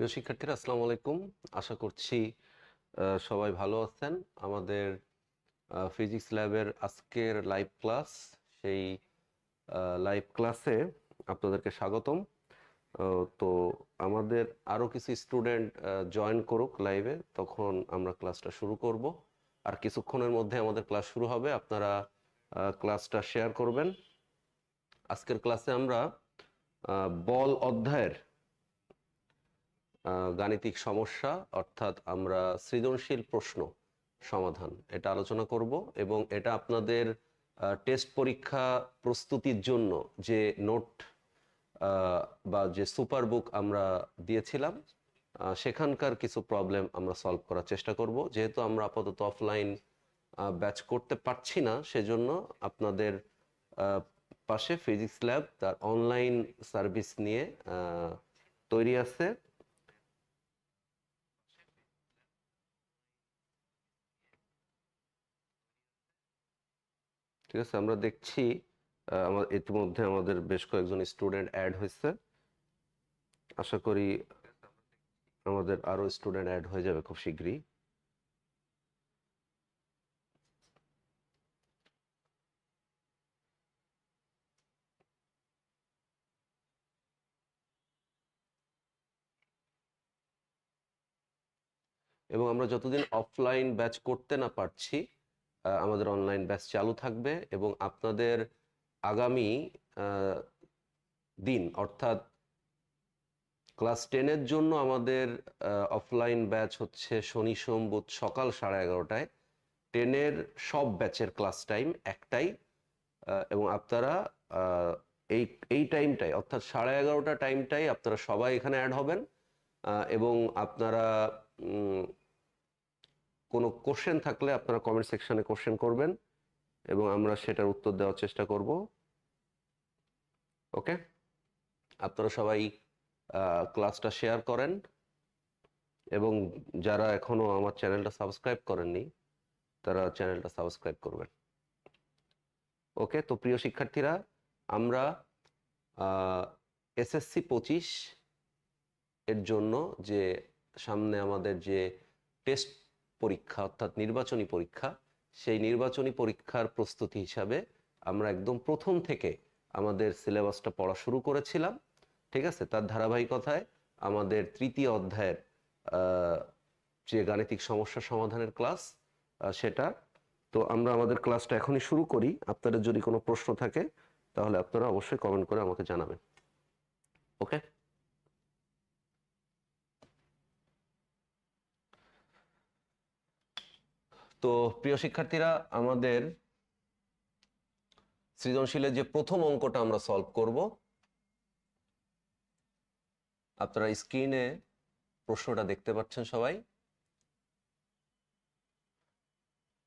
প্রিয় শিক্ষার্থীরা, আসসালামু আলাইকুম। আশা করছি সবাই ভালো আছেন। আমাদের ফিজিক্স ল্যাবের আজকের লাইভ ক্লাস সেই লাইভ ক্লাসে আপনাদেরকে স্বাগতম। তো আমাদের আরও কিছু স্টুডেন্ট জয়েন করুক লাইভে তখন আমরা ক্লাসটা শুরু করব। আর কিছুক্ষণের মধ্যে আমাদের ক্লাস শুরু হবে। আপনারা ক্লাসটা শেয়ার করবেন। আজকের ক্লাসে আমরা বল অধ্যায়ের গাণিতিক সমস্যা, অর্থাৎ আমরা সৃজনশীল প্রশ্ন সমাধান এটা আলোচনা করব এবং এটা আপনাদের টেস্ট পরীক্ষা প্রস্তুতির জন্য যে নোট বা যে সুপার বুক আমরা দিয়েছিলাম সেখানকার কিছু প্রবলেম আমরা সলভ করার চেষ্টা করব। যেহেতু আমরা আপাতত অফলাইন ব্যাচ করতে পারছি না, সেজন্য আপনাদের পাশে ফিজিক্স ল্যাব তার অনলাইন সার্ভিস নিয়ে তৈরি আছে। ঠিক আছে, আমরা দেখছি আমার ইতিমধ্যে আমাদের বেশ কয়েকজন স্টুডেন্ট অ্যাড হয়েছে। আশা করি আমাদের আরও স্টুডেন্ট অ্যাড হয়ে যাবে খুব শীঘ্রই। এবং আমরা যতদিন অফলাইন ব্যাচ করতে না পারছি আমাদের অনলাইন ব্যাচ চালু থাকবে এবং আপনাদের আগামী দিন, অর্থাৎ ক্লাস টেনের জন্য আমাদের অফলাইন ব্যাচ হচ্ছে শনি, সোম, বুধ সকাল সাড়ে এগারোটায়। টেনের সব ব্যাচের ক্লাস টাইম একটাই এবং আপনারা এই এই টাইমটাই অর্থাৎ সাড়ে এগারোটা টাইমটাই আপনারা সবাই এখানে অ্যাড হবেন এবং আপনারা কোনো কোশ্চেন থাকলে আপনারা কমেন্ট সেকশানে কোশ্চেন করবেন এবং আমরা সেটার উত্তর দেওয়ার চেষ্টা করব। ওকে আপনারা সবাই ক্লাসটা শেয়ার করেন এবং যারা এখনও আমার চ্যানেলটা সাবস্ক্রাইব করেননি, তারা চ্যানেলটা সাবস্ক্রাইব করবেন। ওকে তো প্রিয় শিক্ষার্থীরা, আমরা এসএসসি পঁচিশ এর জন্য যে সামনে আমাদের যে টেস্ট পরীক্ষা, অর্থাৎ নির্বাচনী পরীক্ষা, সেই নির্বাচনী পরীক্ষার প্রস্তুতি হিসাবে আমরা একদম প্রথম থেকে আমাদের সিলেবাসটা পড়া শুরু করেছিলাম, ঠিক আছে? তার ধারাবাহিকতায় আমাদের তৃতীয় অধ্যায়ের যে গাণিতিক সমস্যা সমাধানের ক্লাস সেটা। তো আমরা আমাদের ক্লাসটা এখনই শুরু করি। আপনাদের যদি কোনো প্রশ্ন থাকে, তাহলে আপনারা অবশ্যই কমেন্ট করে আমাকে জানাবেন। ওকে? তো প্রিয় শিক্ষার্থীরা, আমাদের সৃজনশীলের যে প্রথম অঙ্কটা আমরা সলভ করব, আপনারা স্ক্রিনে প্রশ্নটা দেখতে পাচ্ছেন সবাই।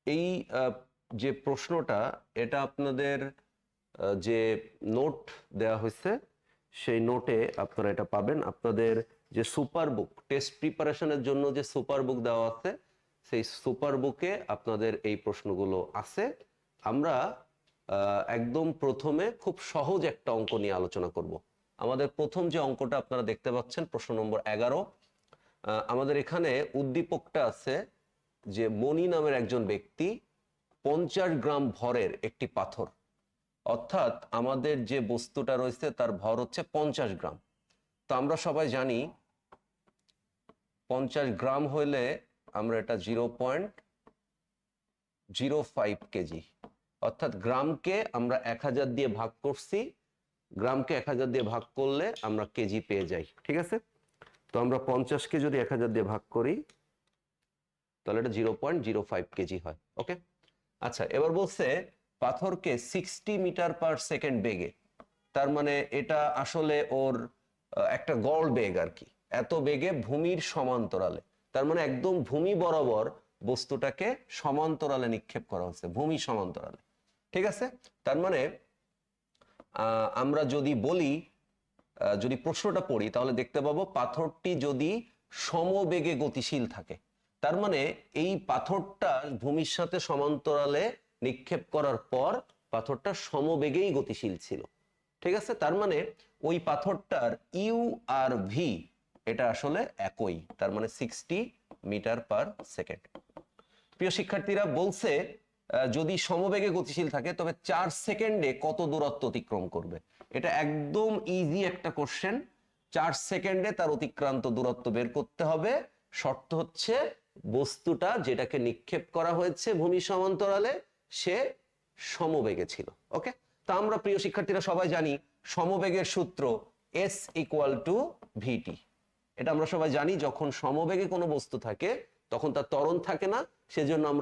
এই যে প্রশ্নটা, এটা আপনাদের যে নোট দেওয়া হয়েছে, সেই নোটে আপনারা এটা পাবেন। আপনাদের যে সুপার বুক টেস্ট প্রিপারেশনের জন্য যে সুপার বুক দেওয়া আছে সেই সুপার বুকে আপনাদের এই প্রশ্নগুলো আছে। আমরা একদম প্রথমে খুব সহজ একটা অঙ্ক নিয়ে আলোচনা করব। আমাদের প্রথম যে অঙ্কটা আপনারা দেখতে পাচ্ছেন, প্রশ্ন নম্বর এগারো আমাদের এখানে উদ্দীপকটা আছে যে মনি নামের একজন ব্যক্তি পঞ্চাশ গ্রাম ভরের একটি পাথর। অর্থাৎ আমাদের যে বস্তুটা রয়েছে তার ভর হচ্ছে পঞ্চাশ গ্রাম। তো আমরা সবাই জানি, পঞ্চাশ গ্রাম হইলে আমরা এটা zero point zero five KG. অর্থাৎ গ্রামকে আমরা এক হাজার দিয়ে ভাগ করছি, গ্রামকে এক হাজার দিয়ে ভাগ করলে আমরা কেজি পেয়ে যাই, ঠিক আছে? তো আমরা পঞ্চাশকে যদি এক হাজার দিয়ে ভাগ করি, তাহলে এটা zero point zero five KG হয়, ওকে? আচ্ছা এবার বলছে পাথরকে সিক্সটি মিটার পার সেকেন্ড বেগে। তার মানে এটা আসলে ওর একটা গড় বেগ আর কি। এত বেগে ভূমির সমান্তরালে। তার মানে একদম ভূমি বরাবর বস্তুটাকে সমান্তরালে নিক্ষেপ করা হচ্ছে, ভূমি সমান্তরালে। ঠিক আছে? তার মানে আমরা যদি বলি যদি প্রশ্নটা পড়ি, তাহলে দেখতে পাবো পাথরটি যদি সমবেগে গতিশীল থাকে, তার মানে এই পাথরটা ভূমির সাথে সমান্তরালে নিক্ষেপ করার পর পাথরটা সমবেগেই গতিশীল ছিল। ঠিক আছে? তার মানে ওই পাথরটার ইউ আর ভি এটা আসলে একই, তার মানে সিক্সটি মিটার পার সেকেন্ড প্রিয় শিক্ষার্থীরা, বলছে যদি সমবেগে গতিশীল থাকে, তবে চার সেকেন্ডে কত দূরত্ব অতিক্রম করবে? এটা একদম ইজি একটা কোশ্চেন চার সেকেন্ডে তার অতিক্রান্ত দূরত্ব বের করতে হবে। শর্ত হচ্ছে, বস্তুটা যেটাকে নিক্ষেপ করা হয়েছে ভূমি সমান্তরালে, সে সমবেগে ছিল ওকে তা আমরা প্রিয় শিক্ষার্থীরা সবাই জানি, সমবেগের সূত্র এস ইকুয়াল টু ভিটি এটা আমরা সবাই জানি, যখন সমবেগে কোনো বস্তু থাকে, তখন তার ত্বরণ থাকে না, সেজন্য আমরা